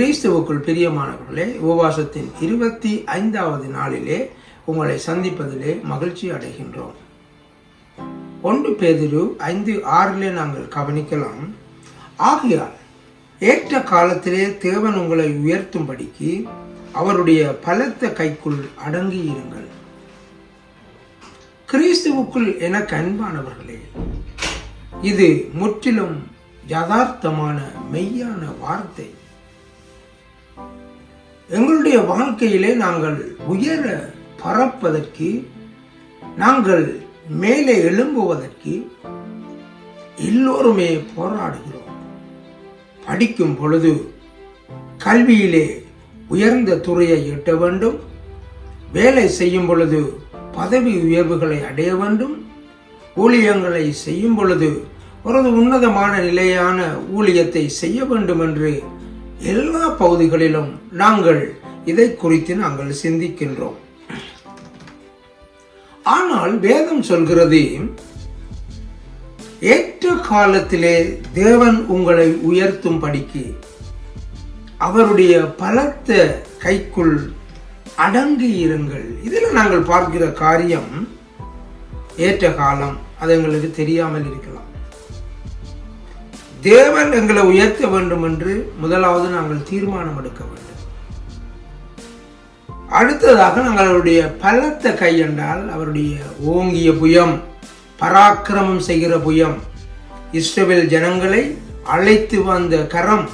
கிறிஸ்துவுக்குள் பிரியமானவர்களே உபவாசத்தின் இருபத்தி ஐந்தாவது நாளிலே உங்களை சந்திப்பதிலே மகிழ்ச்சி அடைகின்றோம். ஒன்று பேதிரு ஐந்து ஆறிலே நாங்கள் கவனிக்கலாம். ஆகையால் ஏற்ற காலத்திலே தேவன் உங்களை உயர்த்தும்படிக்கு அவருடைய பலத்த கைக்குள் அடங்கி இருங்கள். கிறிஸ்துவுக்குள் என கண்பானவர்களே இது முற்றிலும் யதார்த்தமான மெய்யான வார்த்தை. எங்களுடைய வாழ்க்கையிலே நாங்கள் உயர பறப்பதற்கு நாங்கள் மேலே எழும்புவதற்கு எல்லோருமே போராடுகிறோம். படிக்கும் பொழுது கல்வியிலே உயர்ந்த துறையை எட்ட வேண்டும். வேலை செய்யும் பொழுது பதவி உயர்வுகளை அடைய வேண்டும். ஊழியங்களை செய்யும் பொழுது ஒரு உன்னதமான நிலையான ஊழியத்தை செய்ய வேண்டும் என்று எல்லா பகுதிகளிலும் நாங்கள் இதை குறித்து நாங்கள் சிந்திக்கின்றோம். ஆனால் வேதம் சொல்கிறது ஏற்ற காலத்திலே தேவன் உங்களை உயர்த்தும் படிக்கு அவருடைய பலத்த கைக்குள் அடங்கி இருங்கள். இதில் நாங்கள் பார்க்கிற காரியம் ஏற்ற காலம். அது எங்களுக்கு தெரியாமல் இருக்கலாம். தேவன் எங்களை உயர்த்த வேண்டும் என்று முதலாவது நாங்கள் தீர்மானம் எடுக்க வேண்டும். அடுத்ததாக நாங்கள் அவருடைய பலத்த கை என்றால் அவருடைய ஓங்கிய புயம் பராக்கிரமம் செய்கிற புயம். இஸ்ரவேல் ஜனங்களை அழைத்து வந்த கரம்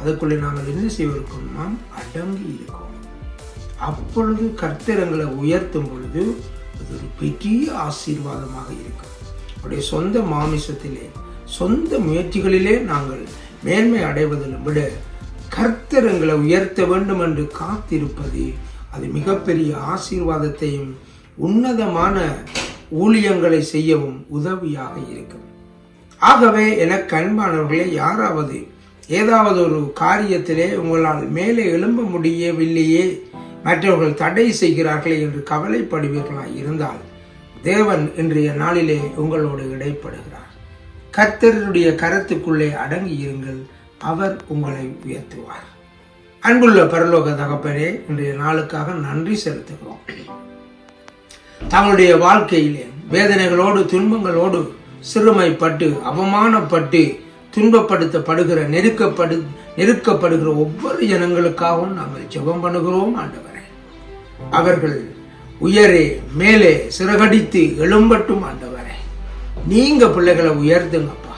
அதுக்குள்ளே நாங்கள் என்ன செய்வதற்கும் நாம் அடங்கி இருக்கோம். அப்பொழுது கர்த்தரங்களை உயர்த்தும் பொழுது அது ஒரு பெரிய ஆசீர்வாதமாக இருக்கும். அவருடைய சொந்த மாமிசத்திலே சொந்த முயற்சிகளிலே நாங்கள் மேன்மை அடைவதிலும் விட கர்த்தர் எங்களை உயர்த்த வேண்டும் என்று காத்திருப்பது அது மிகப்பெரிய ஆசீர்வாதத்தையும் உன்னதமான ஊழியங்களை செய்யவும் உதவியாக இருக்கும். ஆகவே எனக்கு அன்பானவர்களே யாராவது ஏதாவது ஒரு காரியத்திலே உங்களால் மேலே எழும்ப முடியவில்லையே மற்றவர்கள் தடை செய்கிறார்களே என்று கவலைப்படுவீர்களாய் இருந்தால் தேவன் இன்றைய நாளிலே உங்களோடு இடைப்படுகிறார். கர்த்தருடைய கரத்துக்குள்ளே அடங்கி இருங்கள். அவர் உங்களை உயர்த்துவார். அன்புள்ள பரலோக தகப்பனே இன்றைய நாளுக்காக நன்றி செலுத்துகிறோம். தங்களுடைய வாழ்க்கையிலே வேதனைகளோடு துன்பங்களோடு சிறுமைப்பட்டு அவமானப்பட்டு துன்பப்படுத்தப்படுகிற நெருக்கப்படு நெருக்கப்படுகிற ஒவ்வொரு ஜனங்களுக்காகவும் நாங்கள் ஜெபம் பண்ணுகிறோம் ஆண்டவரே. அவர்கள் உயரே மேலே சிறகடித்து எழும்பட்டும் ஆண்டவர். நீங்க பிள்ளைகளை உயர்த்துங்கப்பா.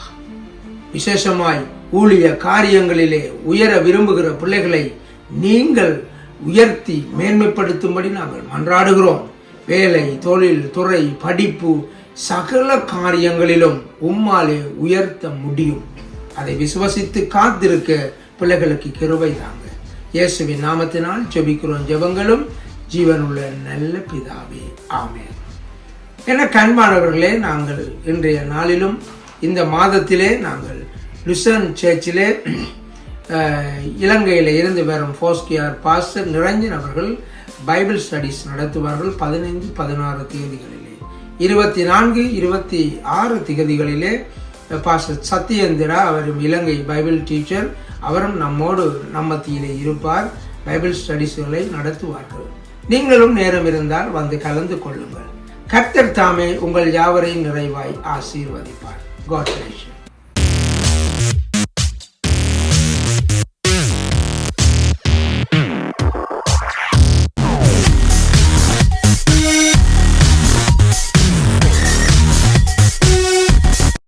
விசேஷமாய் ஊழிய காரியங்களிலே உயர விரும்புகிற பிள்ளைகளை நீங்கள் உயர்த்தி மேன்மைப்படுத்தும்படி நாங்கள் மன்றாடுகிறோம். வேலை தொழில் துறை படிப்பு சகல காரியங்களிலும் உம்மாலே உயர்த்த முடியும். அதை விசுவசித்து காத்திருக்க பிள்ளைகளுக்கு கிருவை தாங்க. இயேசுவின் நாமத்தினால் ஜெபிக்கிறோம் ஜெபங்களும் ஜீவனுள்ள நல்ல பிதாவே. ஆமேன். என கண்மாணவர்களே நாங்கள் இன்றைய நாளிலும் இந்த மாதத்திலே நாங்கள் லுசன் சேர்ச்சிலே இலங்கையில் இருந்து வரும் ஃபோஸ்கியார் பாஸ்டர் நிரஞ்சன் அவர்கள் பைபிள் ஸ்டடீஸ் நடத்துவார்கள் பதினைந்து பதினாறு தேதிகளிலே. இருபத்தி நான்கு இருபத்தி ஆறு திகதிகளிலே பாஸ்டர் சத்யேந்திரா அவரும் இலங்கை பைபிள் டீச்சர் அவரும் நம்மோடு நம்மத்தியிலே இருப்பார் பைபிள் ஸ்டடீஸ்களை நடத்துவார்கள். நீங்களும் நேரம் இருந்தால் வந்து கலந்து கொள்ளுங்கள். கர்த்தர் தாமே உங்கள் யாவரையும் நிறைவாய் ஆசீர்வதிப்பார். God plus